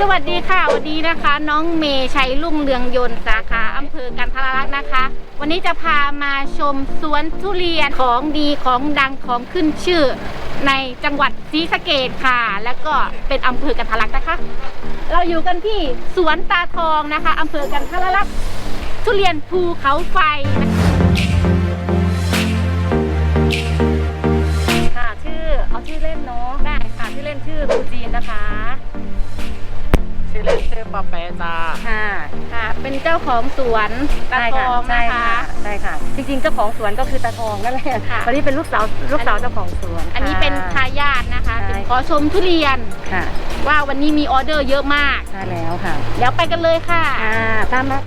สวัสดีค่ะ วันนี้นะคะ น้องเมย์ชัยรุ่งเรืองยนต์สาขาอำเภอกันทรลักษณ์นะคะ วันนี้จะพามาชมสวนทุเรียนของดีของดังของขึ้นชื่อ ในจังหวัดศรีสะเกดค่ะ แล้วก็เป็นอำเภอกันทรลักษณ์นะคะ เราอยู่กันที่สวนตาทองนะคะอำเภอกันทรลักษณ์ทุเรียนภูเขาไฟคะค่ะชื่อเอาชื่อเล่นเนาะได้ค่ะชื่อเล่นชื่อครูจีนนะคะ ชื่อเล่นชื่อปาแปะจ้า ค่ะค่ะ เป็นเจ้าของสวนตาใช่ทค่ะองใช่นะคะค่ะใช่ค่ะ จริงๆเจ้าของสวนก็คือตาทองนั่นแหละค่ะ ตอนนี้เป็นลูกสาวลูกสาวเจ้าของสวนอันนี้เป็นทาค่ะ ยาทนะคะใช่ เป็นขอชมทุเรียนค่ะว่าวันนี้มีออเดอร์เยอะมาก ใช่แล้วค่ะเดี๋ยวไปกันเลยค่ะค่ะตามมา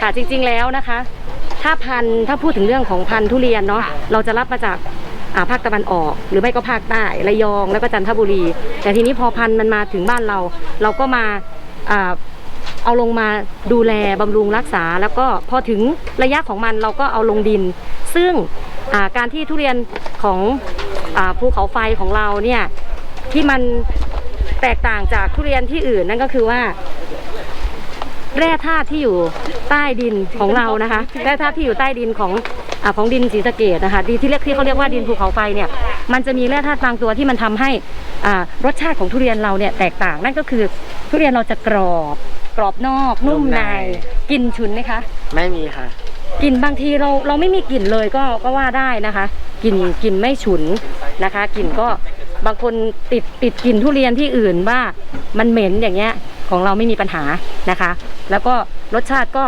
ค่ะจริงๆแล้วนะคะ ถ้าพันธุ์ถ้าพูดถึงเรื่องของพันธุ์ทุเรียนเนาะเราจะรับมาจากอ่า ภาคตะวันออก หรือไม่ก็ภาคใต้ระยองแล้วก็จันทบุรี แต่ทีนี้พอพันธุ์มันมาถึงบ้านเรา เราก็มาเอาลงมาดูแลบำรุงรักษา แล้วก็พอถึงระยะของมันเราก็เอาลงดิน ซึ่งาการที่ทุเรียนของอภูเขาไฟของเราเนี่ยที่มันแตกต่างจากทุเรียนที่อื่นนั่นก็คือว่าแร่ธาตุที่อยู่ใต้ดินของเรานะคะแร่ธาตุที่อยู่ใต้ดินของ อาของดินศรีสะเกดนะคะดินที่เรียกที่เขาเรียกว่าดินภูเขาไฟเนี่ยมันจะมีแร่ธาตุบางตัวที่มันทำให้อ่ารสชาติของทุเรียนเราเนี่ยแตกต่างนั่นก็คือทุเรียนเราจะกรอบกรอบนอกนุ่มในกลิ่นฉุนไหมคะ ไม่มีค่ะกลิ่นบางทีเราเราไม่มีกลิ่นเลยก็ก็ว่าได้นะคะกลิ่นกลิ่นไม่ฉุนนะคะกลิ่นก็บางคนติดติดกลิ่นทุเรียนที่อื่นว่ามันเหม็นอย่างเงี้ยของเราไม่มีปัญหานะคะ แล้วก็รสชาติก็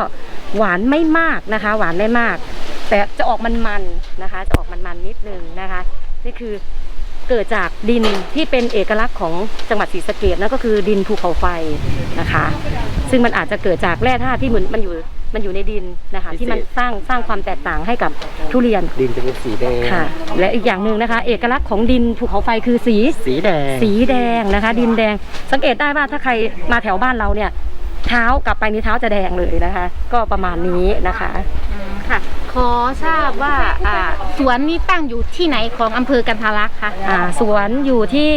หวานไม่มากนะคะ หวานไม่มาก แต่จะออกมันมันๆนะคะ จะออกมันมันๆนิดนึงนะคะ นี่คือเกิดจากดินที่เป็นเอกลักษณ์ของจังหวัดศรีสะเกดนั่นก็คือดินภูเขาไฟนะคะ ซึ่งมันอาจจะเกิดจากแร่ธาตุที่เหมือนมันอยู่มันอยู่ในดินนะคะ ที่มันสร้างสร้างความแตกต่างให้กับทุเรียนดินจะเป็นสีแดงค่ะ และอีกอย่างหนึ่งนะคะ เอกลักษณ์ของดินภูเขาไฟคือสีสีแดง สีแดงนะคะ ดินแดงสังเกตได้ว่าถ้าใครมาแถวบ้านเราเนี่ย เท้ากลับไปนี่เท้าจะแดงเลยนะคะ ก็ประมาณนี้นะคะ ค่ะ ขอทราบว่าอ่าสวนนี้ตั้งอยู่ที่ไหนของอำเภอกันทรลักษณ์คะอ่าสวนอยู่ที่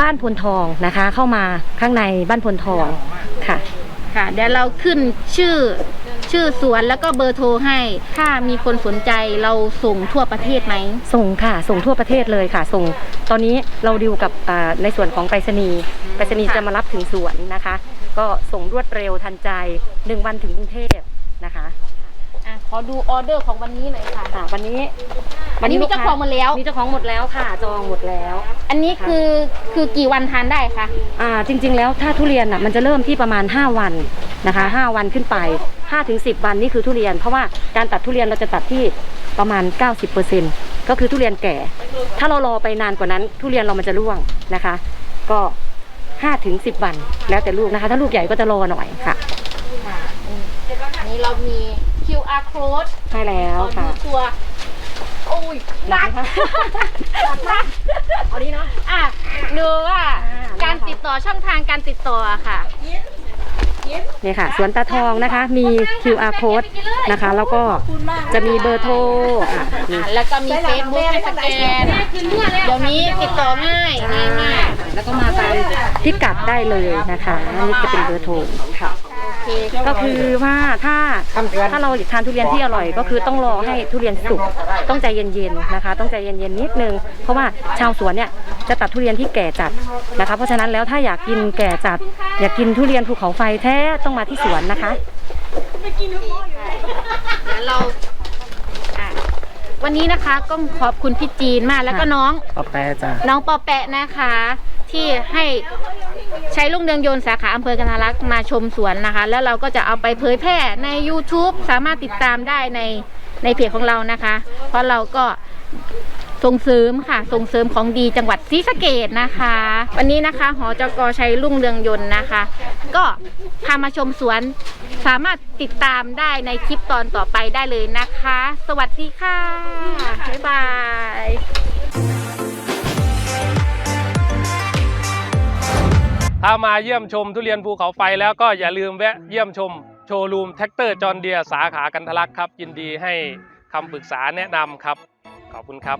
บ้านพลทองนะคะ เข้ามาข้างในบ้านพลทองค่ะ ค่ะ เดี๋ยวเราขึ้นชื่อ ชื่อสวนแล้วก็เบอร์โทรให้ ถ้ามีคนสนใจเราส่งทั่วประเทศไหม ส่งค่ะ ส่งทั่วประเทศเลยค่ะ ส่งตอนนี้เราดิวกับอ่าในส่วนของไปรษณีย์ไปรษณีย์ค่ะ จะมารับถึงสวนนะคะ ก็ส่งรวดเร็วทันใจหนึ่งวันถึงกรุงเทพนะคะอะขอดูออเดอร์ของวันนี้หน่อยค่ะ ค่ะวันนี้วันนี้มีเจ้าของหมดแล้ว มีเจ้าของหมดแล้วค่ะจองหมดแล้ว อันนี้คือคือกี่วันทานได้คะ อ่าจริง ๆ แล้วถ้าทุเรียนอะมันจะเริ่มที่ประมาณ 5 วัน นะคะ5วันขึ้นไป5ถึง10 วันนี่คือทุเรียน เพราะว่าการตัดทุเรียนเราจะตัดที่ประมาณ 90%ก็คือทุเรียนแก่ ถ้าเรารอไปนานกว่านั้น ทุเรียนเรามันจะร่วงนะคะ ก็5ถึง10 วันแล้วแต่ลูกนะคะ ถ้าลูกใหญ่ก็จะรอหน่อยค่ะค่ะอันนี้เรามี QR code ใช่แล้วขอดูค่ะตัวโอ้ยหนักหนักไหมคะหนักมากเอาดีเนาะอะดูว่าอ่าการติดต่อช่องทางการติดต่อค่ะ นี่ค่ะสวนตาทองนะคะ มี QR code นะคะ แล้วก็จะมีเบอร์โทรอะมีอะแล้วก็มีเฟซบุ๊กให้สแกนเดี๋ยวนี้ติดต่อง่ายง่ายมากแล้วก็มาตามพิกัดได้เลยนะคะอันนี่จะเป็นเบอร์โทรค่ะโอเค ก็คือว่าถ้าถ้าเราอยากทานทุเรียนที่อร่อยก็คือต้องรอให้ทุเรียนสุกต้องใจเย็นๆนะคะ ต้องใจเย็นๆนิดนึง เพราะว่าชาวสวนเนี่ยจะตัดทุเรียนที่แก่จัดนะคะ เพราะฉะนั้นแล้วถ้าอยากกินแก่จัด อยากกินทุเรียนภูเขาไฟแท้ต้องมาที่สวนนะคะเดี๋ยวเราอะวันนี้นะคะก็ขอบคุณพี่จีนมากแล้วก็น้องปาแปะจ้าน้องปอแปะนะคะ ที่ให้ใช้ลุงเดืองยนต์สาขาอำเภอกันทรลักษ์มาชมสวนนะคะ แล้วเราก็จะเอาไปเผยแพร่ใน YouTube สามารถติดตามได้ในในเพจของเรานะคะ เพราะเราก็ส่งเสริมค่ะส่งเสริมของดีจังหวัดศรีสะเกดนะคะ วันนี้นะคะหอจกชัยรุ่งเรืองยนต์นะคะ ก็พามาชมสวนสามารถติดตามได้ในคลิปตอนต่อไปได้เลยนะคะ สวัสดีค่ะ บ๊ายบาย ถ้ามาเยี่ยมชมทุเรียนภูเขาไฟแล้วก็อย่าลืมแวะเยี่ยมชมโชว์รูมแท็กเตอร์จอห์นเดียสาขากันทลักครับ ยินดีให้คำปรึกษาแนะนำครับ ขอบคุณครับ